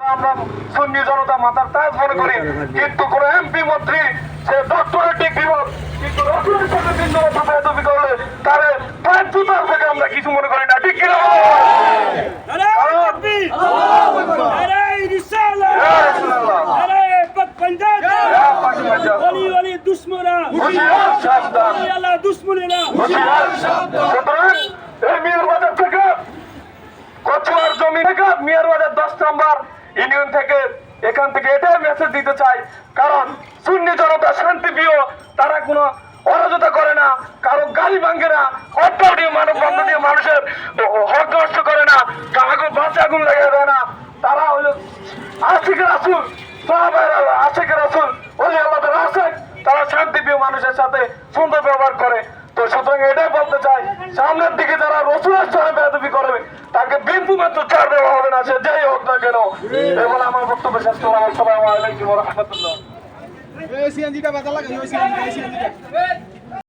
আমরা সুন্নি জনতা মাতার তাজ মনে করি। কিন্তু কোন এমপি মন্ত্রী সে ডক্টরেট ডিগ্রি হোক কিন্তু রসুলের সাথে তিন জনতা বেদবি করলে তারে পাঁচ জুতার থেকে আমরা কিছু মনে করি না। ঠিক কিনা? দুশমনা দুশমনেরা। সুতরাং এই মিয়ার বাজার থেকে কচুয়ার জমি থেকে মিয়ার বাজার দশ নম্বর ইউনিয়ন থেকে এখান থেকে এটাই মেসেজ দিতে চাই। কারণ সুন্নি জনতা শান্তি প্রিয় তারা কোনো অরাজতা করে না, কারও গাড়ি ভাঙ্গে না হত্যা মানব বন্ধ দিয়ে মানুষের হক নষ্ট করে না, কাগজ বাঁচে আগুন লেগে দেয় না। তারা হলো আশিকের আসুন আশিকের আসুন ওই আল্লাহ আশেক তারা শান্তি প্রিয় মানুষের সাথে সুন্দর ব্যবহার করে। তো সুতরাং এটাই বলতে চাই, সামনের দিকে যারা রসুলের সাথে বেদবি করবে, তাকে বিন্দু মাত্র ছাড় দেওয়া হবে না, সে হোক না কেন এবং আমার বক্তব্য শেষ করলাম আসসালামু আলাইকুম রহমতুল্লাহ। সিএনজিটা বাজার লাগে সিএনজিটা।